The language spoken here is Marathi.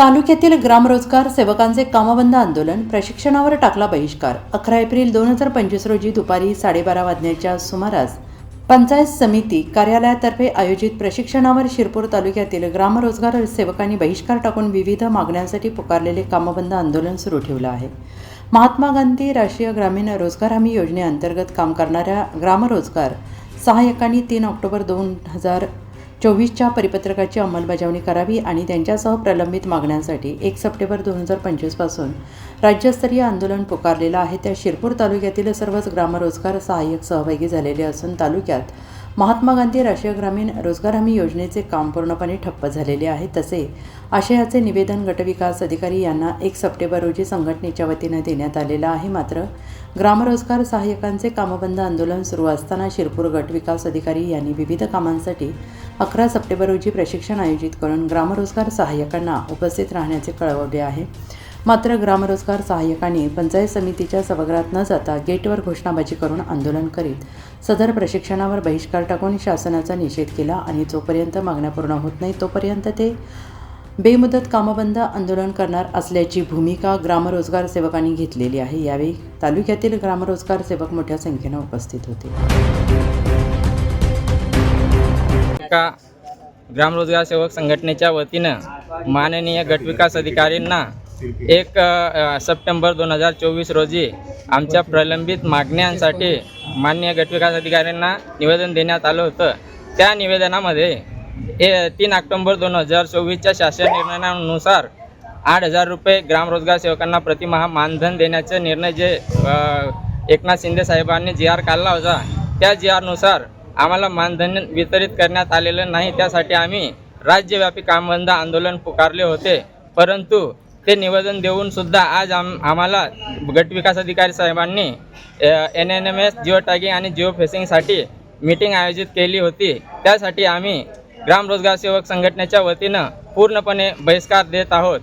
तालुक्यातील ग्रामरोजगार सेवकांचे कामबंद आंदोलन प्रशिक्षणावर टाकला बहिष्कार. अकरा एप्रिल दोन हजार पंचवीस रोजी दुपारी साडेबारा वाजण्याच्या सुमारास पंचायत समिती कार्यालयातर्फे आयोजित प्रशिक्षणावर शिरपूर तालुक्यातील ग्रामरोजगार सेवकांनी बहिष्कार टाकून विविध मागण्यांसाठी पुकारलेले कामबंद आंदोलन सुरू ठेवलं आहे. महात्मा गांधी राष्ट्रीय ग्रामीण रोजगार हमी योजनेअंतर्गत काम करणाऱ्या ग्रामरोजगार सहाय्यकांनी तीन ऑक्टोबर दोन हजार चोवीसच्या परिपत्रकाची अंमलबजावणी करावी आणि त्यांच्यासह प्रलंबित मागण्यांसाठी एक सप्टेंबर दोन हजार पंचवीसपासून राज्यस्तरीय आंदोलन पुकारलेलं आहे. त्या शिरपूर तालुक्यातील सर्वच ग्रामरोजगार सहाय्यक सहभागी झालेले असून तालुक्यात महात्मा गांधी राष्ट्रीय ग्रामीण रोजगार हमी योजनेचे काम पूर्णपणे ठप्प झालेले आहे. तसे आशयाचे निवेदन गटविकास अधिकारी यांना एक सप्टेंबर रोजी संघटनेच्या वतीनं देण्यात आलेलं आहे. मात्र ग्रामरोजगार सहाय्यकांचे कामबंद आंदोलन सुरू असताना शिरपूर गट विकास अधिकारी यांनी विविध कामांसाठी अकरा सप्टेंबर रोजी प्रशिक्षण आयोजित करून ग्रामरोजगार सहाय्यकांना उपस्थित राहण्याचे कळवले आहे. मात्र ग्रामरोजगार सहाय्यकांनी पंचायत समितीच्या सभागृहात न जाता गेटवर घोषणाबाजी करून आंदोलन करीत सदर प्रशिक्षणावर बहिष्कार टाकून शासनाचा निषेध केला आणि जोपर्यंत मागण्या पूर्ण होत नाही तोपर्यंत ते बेमुदत कामबंद आंदोलन करणार असल्याची भूमिका ग्रामरोजगार सेवकांनी घेतलेली आहे. यावेळी तालुक्यातील ग्रामरोजगार सेवक मोठ्या संख्येनं उपस्थित होते. का ग्रामरोजगार सेवक संघटनेच्या वतीनं माननीय गटविकास अधिकारींना एक सप्टेंबर दोन हजार चोवीस रोजी आमच्या प्रलंबित मागण्यांसाठी मान्य गटविकास अधिकाऱ्यांना निवेदन देण्यात आलं होतं. त्या निवेदनामध्ये ए तीन ऑक्टोंबर दोन हजार चोवीसच्या शासन निर्णयानुसार आठ हजार रुपये ग्रामरोजगार सेवकांना प्रतिमहा मानधन देण्याचा निर्णय जे एकनाथ शिंदे साहेबांनी जी आर काढला होता त्या जी आरनुसार आम्हाला मानधन्य वितरित करण्यात आलेलं नाही. त्यासाठी आम्ही राज्यव्यापी कामबंद आंदोलन पुकारले होते. परंतु ते निवेदन देऊन सुद्धा आज आम आम्हाला गटविकास अधिकारी साहेबांनी N N M S geo tagging आणि जिओ फेसिंगसाठी मीटिंग आयोजित केली होती. त्यासाठी आम्ही ग्राम रोजगार सेवक संघटनेच्या वतीनं पूर्णपणे बहिष्कार देत आहोत.